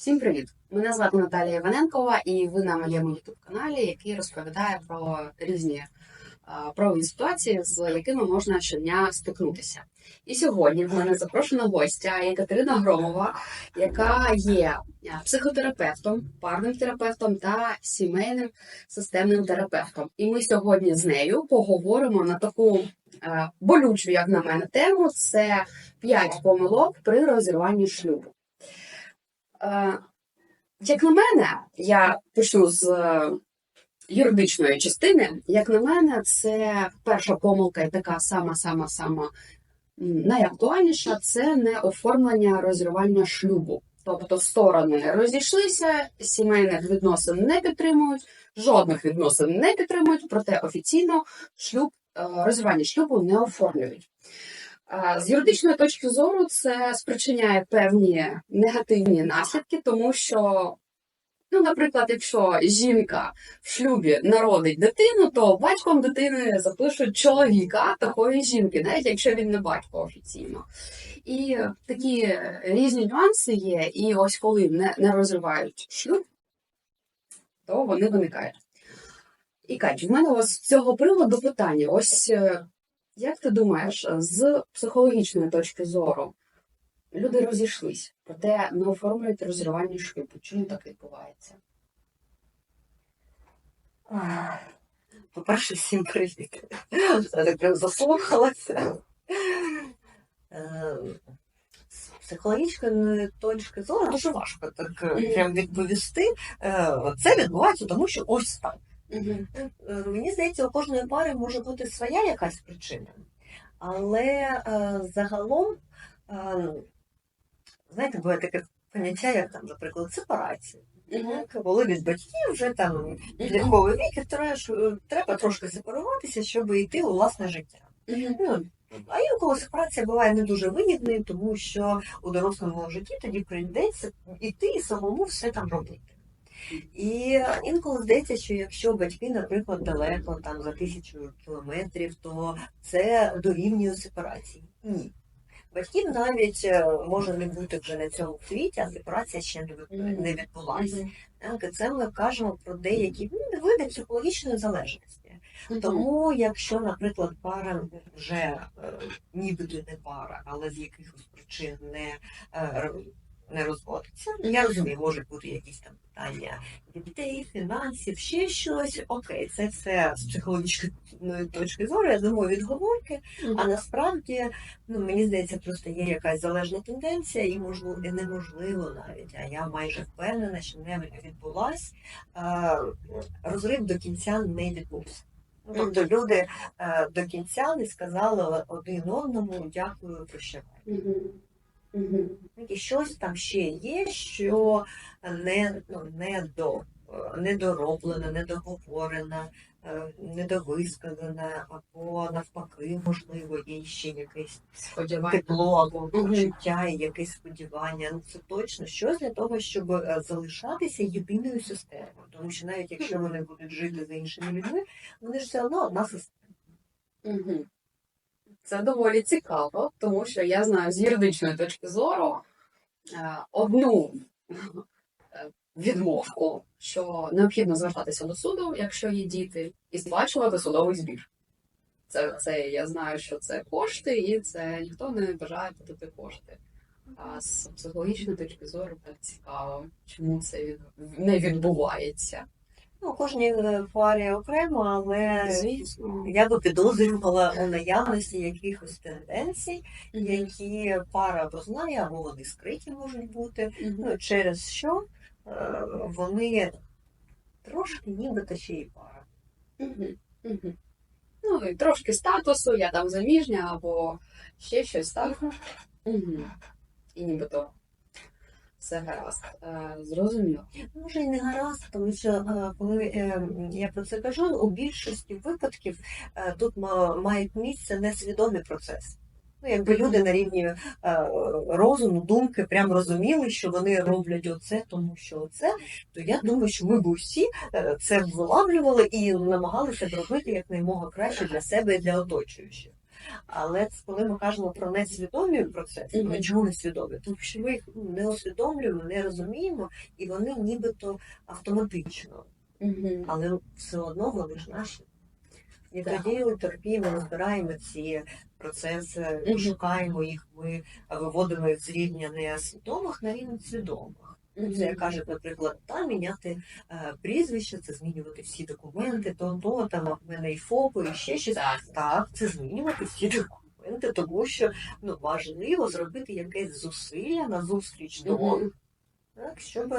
Всім привіт! Мене звати Наталія Іваненкова, і ви на моєму youtube каналі, який розповідає про різні а, правові ситуації, з якими можна щодня стикнутися. І сьогодні в мене запрошена гостя Екатерина Громова, яка є психотерапевтом, парним терапевтом та сімейним системним терапевтом. І ми сьогодні з нею поговоримо на таку а, болючу, як на мене, тему: це 5 помилок при розірванні шлюбу. Е, Як на мене, я почну з е, юридичної частини. Як на мене, це перша помилка і така сама, сама, сама найактуальніша це не оформлення розірвання шлюбу. Тобто сторони розійшлися, сімейних відносин не підтримують, жодних відносин не підтримують, проте офіційно шлюб е, розірвання шлюбу не оформлюють. А, З юридичної точки зору це спричиняє певні негативні наслідки, тому що, ну, наприклад, якщо жінка в шлюбі народить дитину, то батьком дитини запишуть чоловіка такої жінки, навіть якщо він не батько офіційно. І такі різні нюанси є, і ось коли не, не розривають шлюб, то вони виникають. І Кать, в мене ось з цього приводу питання. Ось е, як ти думаєш, з психологічної точки зору люди розійшлись, проте не оформлюють розірвання шлюбу. Чому так відбувається? По-перше, всім привіт. Я так прям заслухалася. Е, З психологічної точки зору дуже важко так е, прям відповісти. Е, Це відбувається, тому що ось так. Угу. Мені здається, у кожної пари може бути своя якась причина, але е, загалом, знаєте, буває таке поняття, як там, наприклад, сепарація. Так, Коли від батьків вже там підлітковий вік, треба, треба трошки сепаруватися, щоб йти у власне життя. Ну, а інколи сепарація буває не дуже вигідною, тому що у дорослому житті тоді прийдеться іти і самому все там робити. І інколи здається, що якщо батьки, наприклад, далеко там за тисячу кілометрів, то це дорівнює сепарації. Ні. Батьків навіть е, може не бути вже на цьому світі, а сепарація ще не відбулася. Це ми кажемо про деякі ну, види психологічної залежності. Тому, якщо, наприклад, пара вже е, нібито не пара, але з якихось причин не, е, не розводиться, я розумію, можуть бути якісь там питання дітей, фінансів, ще щось. Окей, це все з психологічної точки зору, я думаю, відговорки. А насправді, ну мені здається, просто є якась залежна тенденція, і можливо і неможливо навіть. А я майже впевнена, що не відбулась. Розрив до кінця не відбувся. Ну, Тобто люди е, до кінця не сказали один одному дякую, прощавай. І щось там ще є, що не, ну, не до. Недороблена, недоговорена, е, недовисказана, або навпаки, можливо, є ще якесь тепло або почуття і якесь сподівання. Ну це точно щось для того, щоб е, залишатися єдиною системою. Тому що навіть якщо вони будуть жити з іншими людьми, вони ж все одно одна система. Угу. Це доволі цікаво, тому що я знаю з юридичної точки зору е, одну е, відмовку, що необхідно звертатися до суду, якщо є діти, і сплачувати судовий збір. Це, це я знаю, що це кошти, і це ніхто не бажає платити кошти. А з психологічної точки зору так цікаво, чому це не відбувається. Ну, кожній е, парі окремо, але Звісно. я би підозрювала у наявності якихось тенденцій, які пара або знає, або вони скриті можуть бути. Мгм. Ну, через що е, вони трошки нібито ще й пара. Мгм, мгм. Ну, і трошки статусу, я там заміжня або ще щось, так? Мгм. І нібито все гаразд. Е, Зрозуміло. Може і не гаразд, тому що е, коли е, я про це кажу, у більшості випадків тут ма- мають місце несвідомі процеси. Ну, якби люди на рівні розуму, думки прям розуміли, що вони роблять оце, тому що оце, то я думаю, що ми б усі це вилавлювали і намагалися зробити якнаймога краще для себе і для оточуючих. Але коли ми кажемо про несвідомі процеси, ми чому не свідомі? Тому що ми їх ну, не усвідомлюємо, не розуміємо, і вони нібито автоматично, але все одно вони ж наші. І Так. тоді ми розбираємо ці процеси, шукаємо їх, ми виводимо їх з рівня несвідомих на рівень свідомих. Це кажуть, наприклад, та міняти е, прізвище, це змінювати всі документи, то то там в мене і ФОПи, і ще щось. Так. Так, це змінювати всі документи, тому що ну важливо зробити якесь зусилля на зустріч до Мгм. так, щоб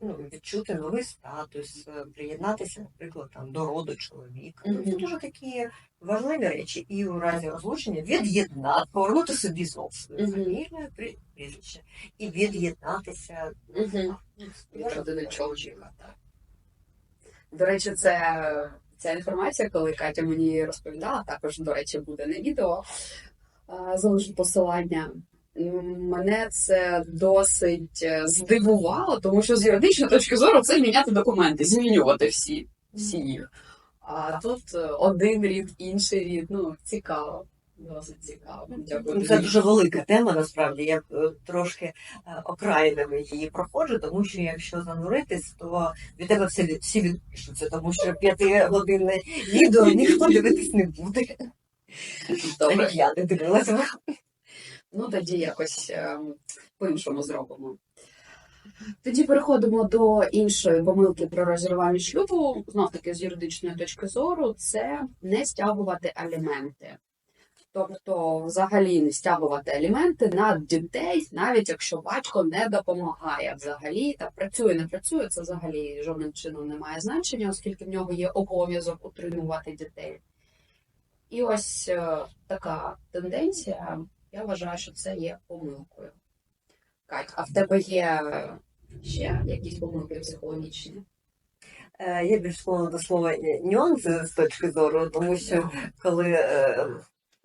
ну, відчути новий статус, е, приєднатися, наприклад, там до роду чоловіка. Ну, Це дуже такі важливі речі, і у разі розлучення від'єднати, повернути собі знов свою фамілію, прі- прізвище, і від'єднатися. Мгм. Ну, від родини чоловіка. Так. До речі, це ця інформація, коли Катя мені розповідала, також, до речі, буде не відео, залишу посилання. Мене це досить е, здивувало, тому що з юридичної точки зору це міняти документи, змінювати всі, всі їх. А тут е, один рід, інший рід. Ну, цікаво. Досить цікаво. Дякую. Це дуже велика тема, насправді. Я е, трошки окраїнами її проходжу, тому що якщо зануритись, то від тебе все від- всі відпишуться, тому що п'ятигодинне відео ніхто дивитись не буде. Добре. Я не дивилася. Ну, тоді якось ем, по-іншому зробимо. Тоді переходимо до іншої помилки про розірвання шлюбу. Знов таки з юридичної точки зору, це не стягувати аліменти. Тобто, взагалі не стягувати аліменти на дітей, навіть якщо батько не допомагає взагалі, та працює, не працює, це взагалі жодним чином не має значення, оскільки в нього є обов'язок утримувати дітей. І ось е, така тенденція, я вважаю, що це є помилкою. Кать, а в тебе є ще якісь помилки психологічні? Е, Я більш склонна до слова е, нюанси з точки зору, тому що коли, е,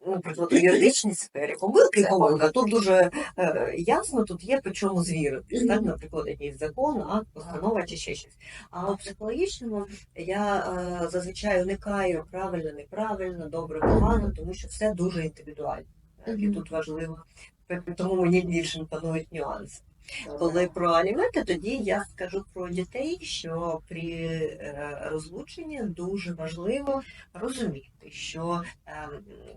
наприклад, у юридичній сфері помилки і помилка, тут дуже е, ясно, тут є по чому звірити. Так, наприклад, якийсь закон, акт, постанова чи ще щось. А у психологічному я е, зазвичай уникаю правильно, неправильно, добре, погано, тому що все дуже індивідуально. Так, І Мгм. тут важливо, тому мені більше імпонують нюанси. Коли про аліменти, тоді я скажу про дітей, що при е, розлученні дуже важливо розуміти, що е,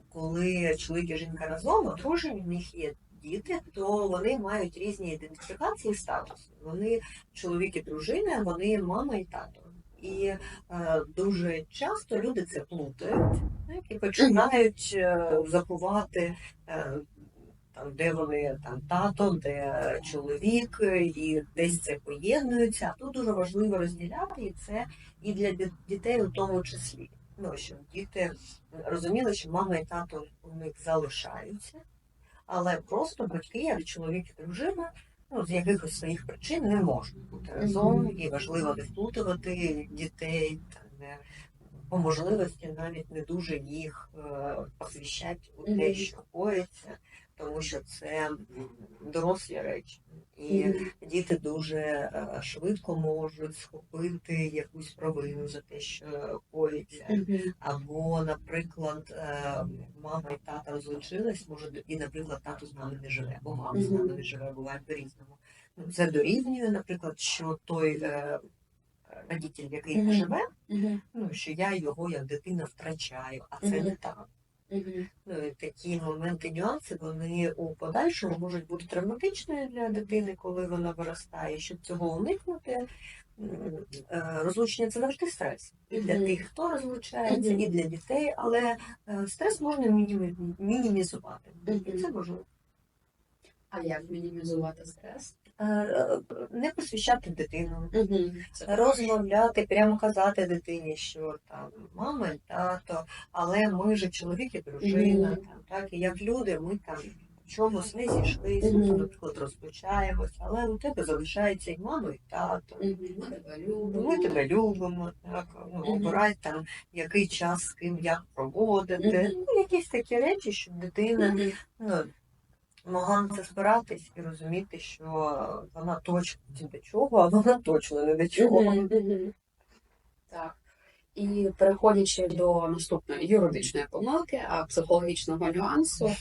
коли чоловік і жінка разом одружені, в них є діти, то вони мають різні ідентифікації і статуси. Вони чоловік і дружина, вони мама і тато. І е, дуже часто люди це плутають і починають е, забувати. Е, там, де вони там тато, де чоловік, і десь це поєднується. А тут дуже важливо розділяти і це і для дітей у тому числі. Ну, щоб діти розуміли, що мама і тато у них залишаються, але просто батьки, як чоловік і дружина, ну, з якихось своїх причин не можуть бути разом, і важливо не вплутувати дітей, та не по можливості навіть не дуже їх е, посвящати у те, що коїться, тому що це дорослі речі. І діти дуже е, швидко можуть схопити якусь провину за те, що коїться. Або, наприклад, е, мама і тата розлучились, може, і, наприклад, тато з нами не живе, або мама з нами не живе, буває по-різному. Ну, Це дорівнює, наприклад, що той е, родитель, який не живе, ну, що я його як дитина втрачаю, а це не так. Ну, такі моменти, нюанси, вони у подальшому можуть бути травматичними для дитини, коли вона виростає. Щоб цього уникнути, е, розлучення це завжди стрес. І для Мгм. тих, хто розлучається, Мгм. і для дітей, але е, стрес можна мінімі- мінімізувати. І це можливо. А як мінімізувати стрес? Е, е, Не посвящати дитину. Угу. розмовляти, прямо казати дитині, що там мама і тато, але ми же чоловік і дружина, там, так, і як люди, ми там чомусь не зійшлися, наприклад, розлучаємося, але у тебе залишається і мама, і тато. Ми тебе любимо. Ми тебе любимо, так, ну, обирай там, який час з ким як проводити. Ну, якісь такі речі, щоб дитина ну, могла на це спиратись і розуміти, що вона точно ні до чого, а вона точно не до чого. Так. І переходячи до наступної юридичної помилки, а психологічного нюансу, е,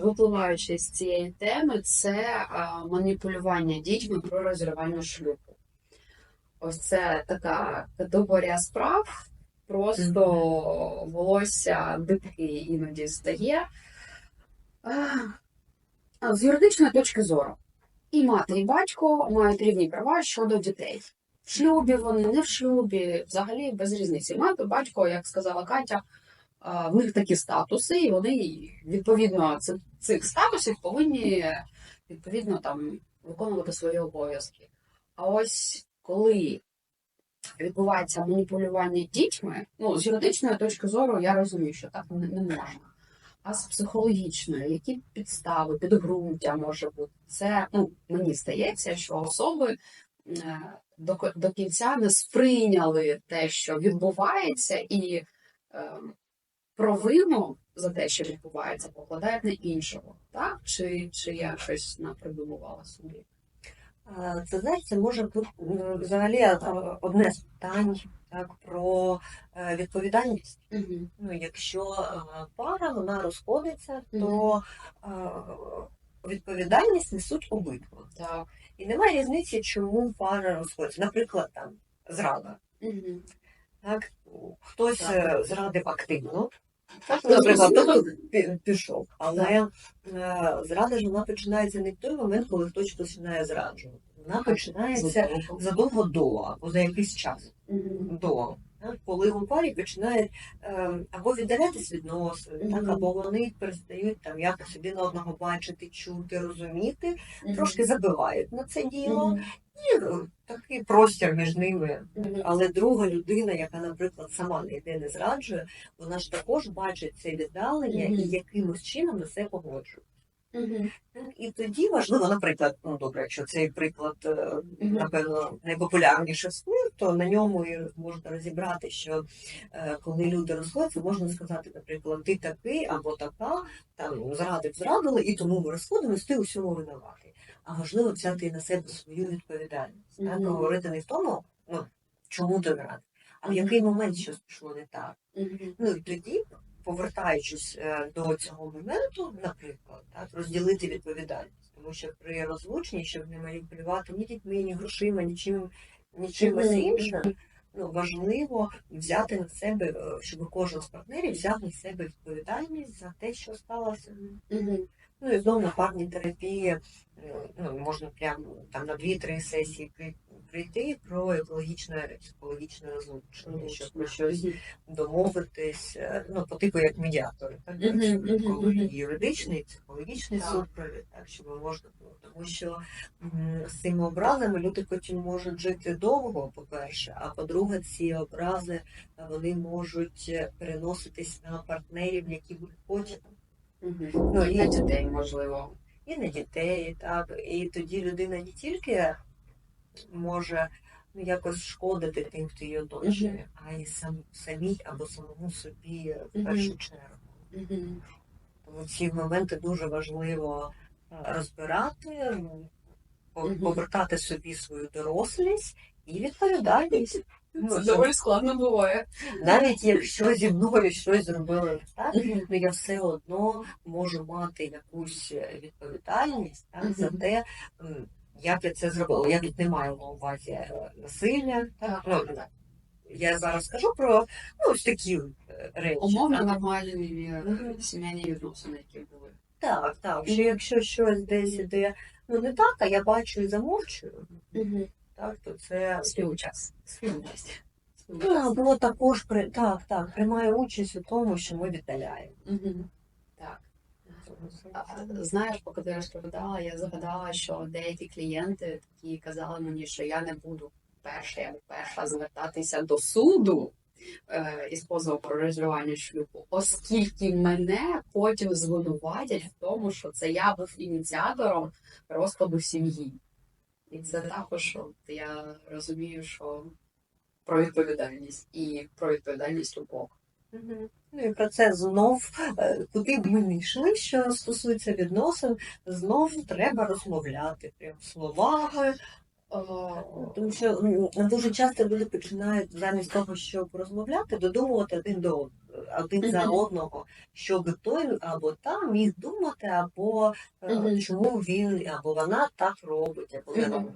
випливаючи з цієї теми, це е, маніпулювання дітьми про розірвання шлюбу. Ось це така категорія справ. Просто волосся дибки іноді стає. З юридичної точки зору, і мати, і батько мають рівні права щодо дітей. В шлюбі вони, не в шлюбі, взагалі без різниці. Мати, батько, як сказала Катя, в них такі статуси, і вони відповідно цих статусів повинні відповідно там виконувати свої обов'язки. А ось коли відбувається маніпулювання дітьми, ну з юридичної точки зору я розумію, що так не можна. А з психологічної, які підстави, підґрунтя може бути, це ну мені здається, що особи е, до, до кінця не сприйняли те, що відбувається, і е, провину за те, що відбувається, покладають на іншого. Так? Чи, чи я щось напридумувала собі? Це знаєш, це може бути взагалі е, одне з питань так, про е, відповідальність. Угу. Ну, якщо е, пара вона розходиться, то е, відповідальність несуть обидва. Так. І немає різниці, чому пара розходиться. Наприклад, там зрада. Угу. Так, хтось Так. зрадив активно, так, Ну, наприклад, пі- пішов. Але е, зрада ж вона починається не в той момент, коли хтось починає зраджувати. Вона починається задовго до або за якийсь час Угу. До. Коли у парі починають е, або віддалятись відносини, так, або вони перестають там якось один одного бачити, чути, розуміти, трошки забивають на це діло, і е, такий простір між ними. Але друга людина, яка, наприклад, сама не йде, не зраджує, вона ж також бачить це віддалення і якимось чином на це погоджує. Так, І тоді важливо, наприклад, ну добре, якщо цей приклад, е, напевно, найпопулярніший вплив, то на ньому і можна розібрати, що е, коли люди розходяться, можна сказати, наприклад, ти такий або така, там зрадив, зрадили, і тому ми розходимось, ти у всьому винуватий. А важливо взяти на себе свою відповідальність. Так? Говорити не в тому, ну, чому ти зрадив, а в який момент щось пішло не так. Мгм. Ну і тоді, повертаючись е, до цього моменту, наприклад, так, розділити відповідальність. Тому що при розлученні, щоб не маніпулювати ні дітьми, ні грошима, нічим, нічимось іншим, ну, важливо взяти на себе, е, щоб кожен з партнерів взяв на себе відповідальність за те, що сталося. Мгм. Ну і знову на парній терапії е, ну, можна прямо там на 2-3 сесії прийти про екологічне психологічне розлучення, щоб про щось домовитись, е, ну, по типу як медіатори, так? Мгм, коли і юридичний, і психологічний супровід, так, щоб можна було. Тому що з цими образами люди потім можуть жити довго, по-перше, а по-друге, ці образи вони можуть е, переноситись на партнерів, які будуть потім. Мгм. Ну, І на дітей, можливо. і на дітей, так. І тоді людина не тільки може ну, якось шкодити тим, хто її оточує, а й сам, самій або самому собі в першу чергу. Мгм. Тому ці моменти дуже важливо е, розбирати, повертати собі свою дорослість і відповідальність. Ну, Це доволі складно буває. навіть якщо зі мною щось зробили так, ну я все одно можу мати якусь відповідальність так, за те, як я це зробила. Я тут не маю на увазі е, насилля. Так, ну, я зараз скажу про ну, ось такі е, речі. Умовно нормальні е, Мгм. сімейні відносини, які були. Так, так. Що якщо щось десь іде ну не так, а я бачу і замовчую, так, то це Співучас. Співучасть. ну, або також при так, так, приймає участь у тому, що ми віддаляємо. Мгм. Так. А, Знаєш, поки ти розповідала, я згадала, що деякі клієнти такі казали мені, що я не буду перша, я перша звертатися до суду е, із позову про розривання шлюбу, оскільки мене потім звинуватять в тому, що це я був ініціатором розпаду сім'ї. І це також от, я розумію, що про відповідальність і про відповідальність обох. Мгм. Ну і про це знов, е, куди б ми не йшли, що стосується відносин, знов треба розмовляти прям словами, Тому що дуже часто люди починають замість того, щоб розмовляти, додумувати один до од- один за одного, щоб той або та міг думати, або е, чому він або вона так робить, або не робить.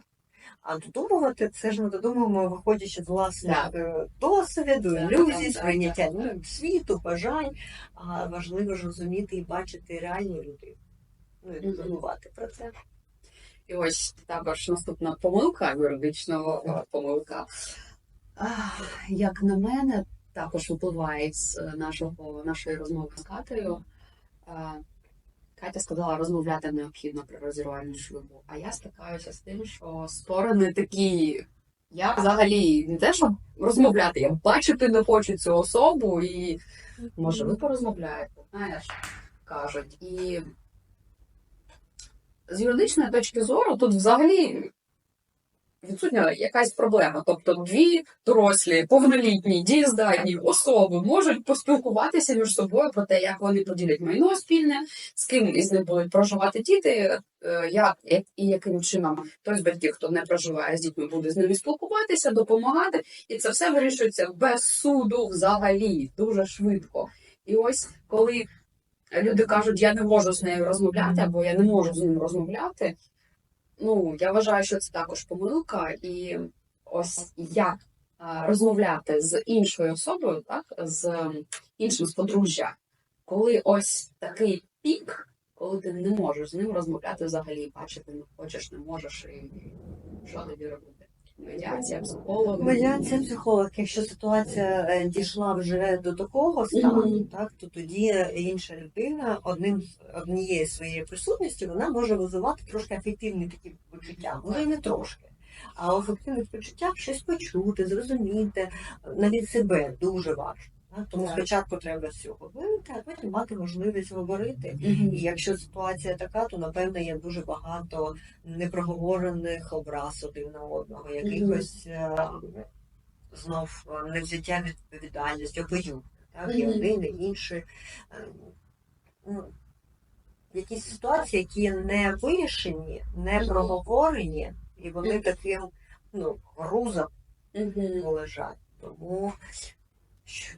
А додумувати це ж ми додумуємо, виходячи з власних Так. е, досвіду, ілюзій, сприйняття так. ну, світу, бажань. А важливо ж розуміти і бачити реальну людину. Ну і не про це. І ось також наступна помилка, юридична помилка. Як на мене, також випливає з е, нашого, нашої розмови з Катею. Катя сказала, розмовляти необхідно при розірванні шлюбу. А я стикаюся з тим, що сторони такі. Я взагалі не те, щоб розмовляти, я бачити не хочу цю особу, і може ви порозмовляєте, знаєш, кажуть. І з юридичної точки зору тут взагалі відсутня якась проблема. Тобто дві дорослі, повнолітні, дієздатні особи можуть поспілкуватися між собою про те, як вони поділять майно спільне, з ким із них будуть проживати діти, е, як і яким чином той з батьків, хто не проживає з дітьми, буде з ними спілкуватися, допомагати. І це все вирішується без суду взагалі дуже швидко. І ось коли люди кажуть, я не можу з нею розмовляти, або я не можу з ним розмовляти. Ну, я вважаю, що це також помилка, і ось як а, розмовляти з іншою особою, так, з іншим з подружжя, коли ось такий пік, коли ти не можеш з ним розмовляти взагалі, бачити не хочеш, не можеш, і що тобі робити? Медіація, психолог. Медіація психолог, якщо ситуація е, дійшла вже до такого стану, Мгм. так то тоді інша людина одним однією своєю присутністю вона може визивати трошки афективні такі почуття. Може і не трошки. А у ефективних почуттях щось почути, зрозуміти, навіть себе дуже важко. Тому спочатку треба з цього вийти, а потім мати можливість говорити. І якщо ситуація така, то напевно є дуже багато непроговорених образ один на одного, якихось е, знов е, невзяття відповідальності, обоюдно, так, і один, і інший. Е, ну, Якісь ситуації, які не вирішені, не проговорені, і вони таким ну, грузом Мгм. лежать. Тому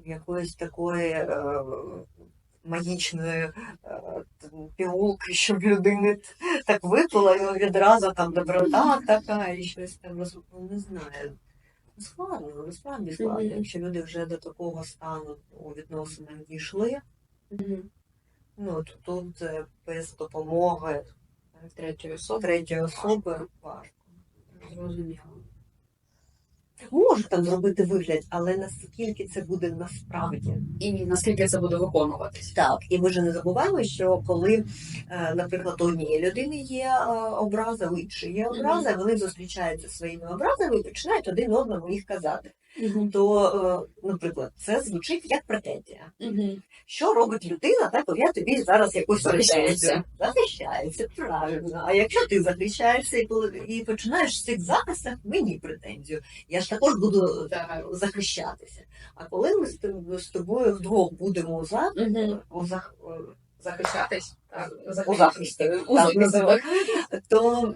якоїсь такої е, магічної е, пігулки, щоб людини так випила, і відразу там доброта така, і щось там ну, не знаю. Складно, насправді складно. Мгм. Якщо люди вже до такого стану у відносинах дійшли, Мгм. ну то тут е, без допомоги Третьої особи. третьої особи важко. Зрозуміло. Може там зробити вигляд, але наскільки це буде насправді. І наскільки це буде виконуватись? Так, і ми ж не забуваємо, що коли, е, наприклад, у однієї людини є е, образа, у іншої є образа, вони зустрічаються своїми образами і починають один одному їх казати. Мгм. То, е, наприклад, це звучить як претензія. Мгм. Що робить людина, так я тобі зараз якусь претензію. Захищається, правильно. А якщо ти захищаєшся і, і починаєш з цих захистів, мені претензію. Я ж також буду Так. захищатися. А коли ми з з тобою вдвох будемо за, Мгм. у зах... Захищатись. Так. У захисті. У Так, захисті, так. то е,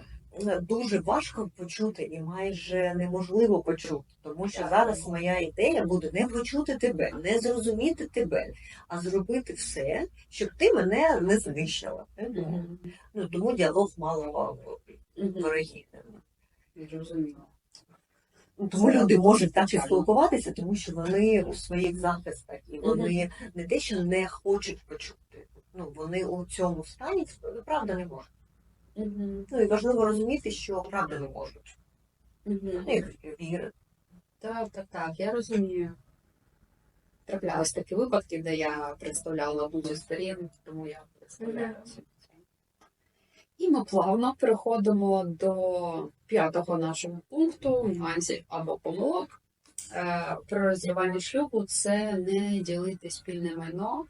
дуже важко почути і майже неможливо почути. Тому що зараз моя ідея буде не почути тебе, не зрозуміти тебе, а зробити все, щоб ти мене не знищила. Мгм. Ну, тому діалог мало вирогідний. Зрозуміло. Ну, Тому люди можуть так і спілкуватися, тому що вони у своїх захистах і вони не те, що не хочуть почути. Ну вони у цьому стані правда не можуть. Мгм. Ну і важливо розуміти, що правда не можуть. Мгм. Ну. Так, так, так, я розумію. Траплялись такі випадки, де я представляла зі сторін, тому я представляю. І ми плавно переходимо до п'ятого нашого пункту нюансів або помилок. Е, При розірванні шлюбу це не ділити спільне майно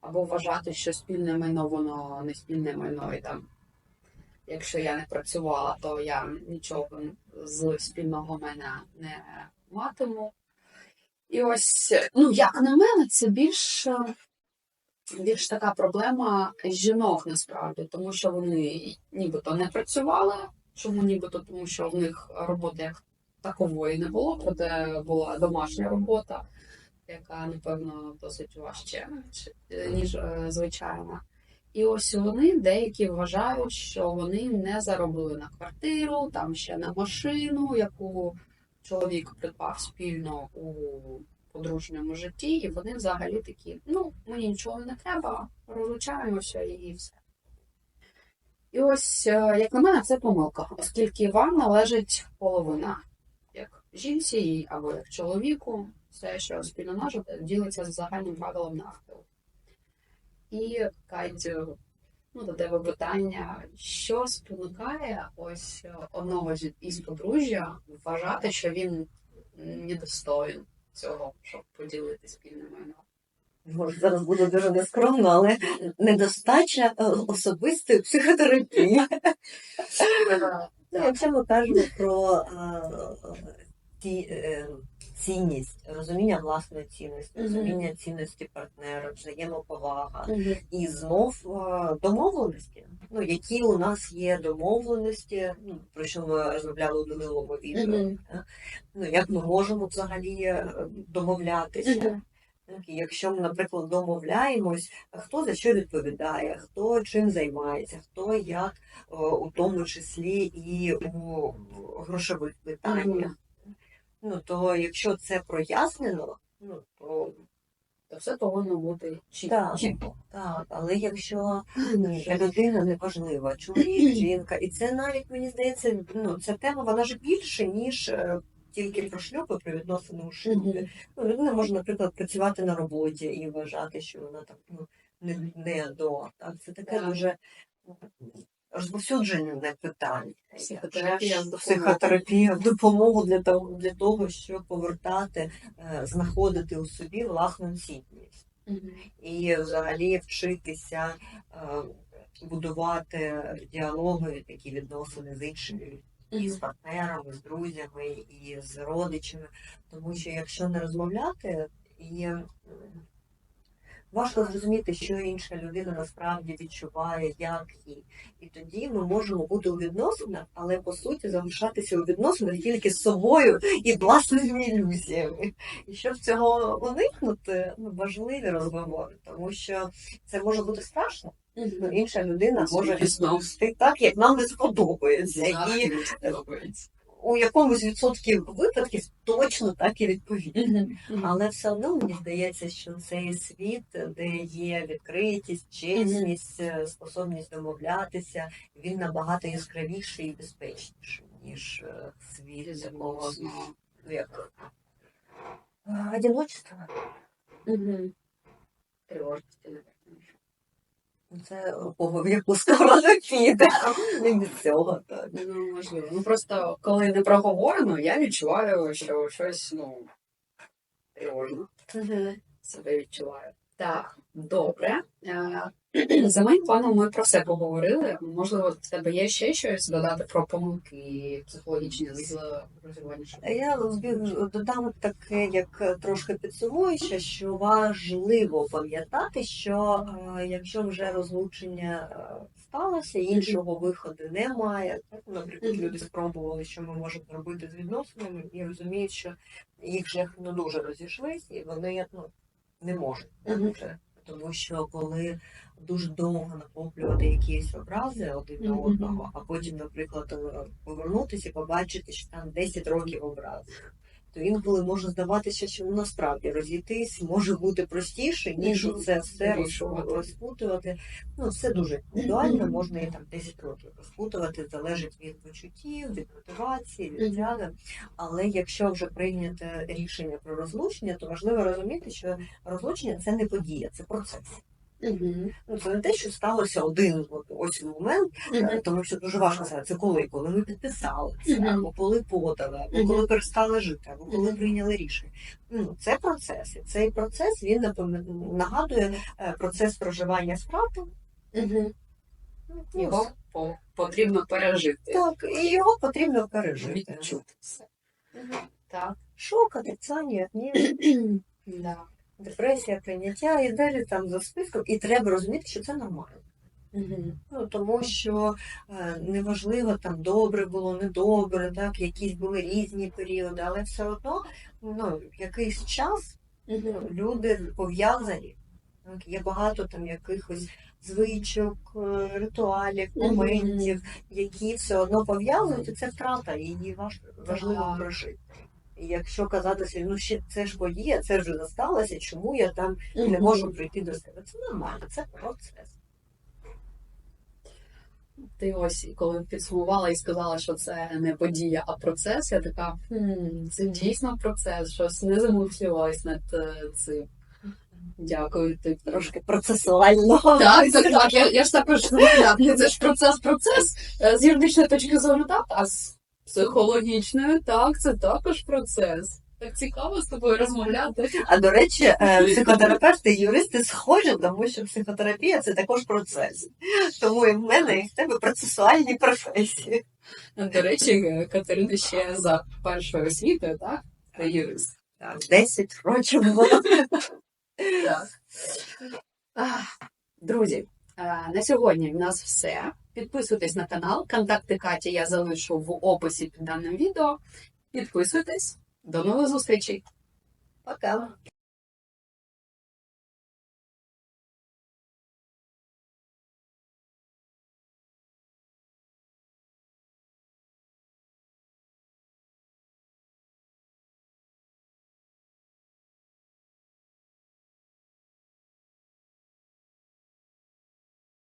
або вважати, що спільне майно воно не спільне майно, і там, якщо я не працювала, то я нічого з спільного майна не матиму. І ось, ну, як на мене, це більш, більш така проблема жінок насправді, тому що вони нібито не працювали, Чому нібито? Тому що в них роботи як такової не було, проте була домашня робота, яка, напевно, досить важче, ніж е, звичайна. І ось вони деякі вважають, що вони не заробили на квартиру, там ще на машину, яку чоловік придбав спільно у подружньому житті, і вони взагалі такі: ну, мені нічого не треба, розлучаємося і все. І ось, е, як на мене, це помилка, оскільки вам належить половина, як жінці або як чоловіку, все, що спільно нажите, ділиться з загальним правилом навпіл. І Катю, ну, до тебе питання, що спонукає ось одного із подружжя вважати, що він недостоїн цього, щоб поділити спільне майно. Може, зараз буде дуже нескромно, але недостача е, особистої психотерапії. Ну, Якщо ми кажемо про е, ті, е, цінність, розуміння власної цінності, розуміння цінності партнера, взаємоповага і знов е, домовленості. Ну, які у нас є домовленості, ну, про що ми розмовляли у минулому відео. Ну, як ми можемо взагалі е, домовлятися? Якщо ми, наприклад, домовляємось, хто за що відповідає, хто чим займається, хто як, у тому числі і у грошових питаннях. Ну, то якщо це прояснено, ну, то То все повинно бути чітко. Так. так, але якщо для людини не важлива, чоловік, жінка, і це навіть мені здається, ну ця тема вона ж більше, ніж е, тільки про шлюб і про відносини у шлюбі. Ну, людина може, наприклад, працювати на роботі і вважати, що вона там ну, не, не до. Так? Це таке дуже розповсюджене питання. Психотерапія. Психотерапія допомогу для того, для того, щоб повертати, е, знаходити у собі власну цінність. Мгм. І взагалі вчитися е, будувати діалоги, такі відносини з іншими людьми і з партнерами, з друзями, і з родичами. Тому що якщо не розмовляти, і важко зрозуміти, що інша людина насправді відчуває, як їй. І тоді ми можемо бути у відносинах, але по суті залишатися у відносинах тільки з собою і власними ілюзіями. І щоб цього уникнути, ну, важливі розговори, тому що це може бути страшно. Інша людина може відповісти так, як нам не сподобається. І подобається. У якомусь відсотків випадків точно так і. Мгм. Але все одно мені здається, що цей світ, де є відкритість, чесність, е, способність домовлятися, він набагато яскравіший і безпечніший, ніж е, світ такого ну, як е, одиночества. Тривожності, напевно. Це поговірку кого в сторону піде. Не від цього так. Ну, можливо. Ну просто коли не проговорено, я відчуваю, що щось, ну, тривожно себе відчуваю. Так, добре. Е, За моїм планом ми про все поговорили. Можливо, в тебе є ще щось додати про помилки психологічні з розірвання? Я додам таке, як трошки підсумуюче, що важливо пам'ятати, що е, якщо вже розлучення е, сталося, іншого виходу немає. Так, наприклад, люди спробували, що ми можемо робити з відносинами, і розуміють, що їх шляхи не дуже розійшлись, і вони ну, не можуть. Тому що коли дуже довго накоплювати якісь образи один на одного, а потім, наприклад, е, повернутися і побачити, що там 10 років образ, то інколи може здаватися, що ну, насправді розійтись може бути простіше, ніж це все розпутувати. Ну, все дуже індивідуально, можна і там 10 років розпутувати, залежить від почуттів, від мотивації, від ряду. Але якщо вже прийняте рішення про розлучення, то важливо розуміти, що розлучення це не подія, це процес. Мгм. Ну, це не те, що сталося один от, ось момент, Мгм. тому що дуже важко сказати, це коли, коли ми підписали це, Мгм. або коли подали, або Мгм. коли перестали жити, або коли Мгм. прийняли рішення. Ну, це процес. І цей процес він нагадує е, процес проживання втрати. Мгм. Ну, Його по- потрібно пережити. Так, і його потрібно пережити. Відчути все. Так. Шок, отрицання, гнів, Да. Депресія, прийняття і далі там за списком. І треба розуміти, що це нормально. Ну, тому що е, неважливо там добре було, недобре, так, якісь були різні періоди, але все одно ну, якийсь час люди пов'язані. Так, є багато там якихось звичок, е, ритуалів, моментів, які все одно пов'язують, і це втрата, і її важ, важливо прожити. І якщо казати, собі, ну ще це ж подія, це вже засталося, чому я там не можу прийти до себе? Це нормально, це процес. Ти ось коли підсумувала і сказала, що це не подія, а процес. Я така хм, це дійсно процес, щось не замислювалась над е, цим. Дякую тобі. Трошки процесуально. Так, так, так. Я, я ж також так, ну, це ж процес, процес е, з юридичної точки зору, так, а з психологічної, так, це також процес. Так цікаво з тобою розмовляти. А до речі, е, психотерапевти і юристи схожі, тому що психотерапія це також процес. Тому і в мене, і в тебе процесуальні професії. До речі, Катерина ще за першою освітою, так? Це юрист. Так, 10 років було. Так. Друзі, на сьогодні в нас все. Підписуйтесь на канал. Контакти Каті я залишу в описі під даним відео. Підписуйтесь. До нових зустрічей! Пока.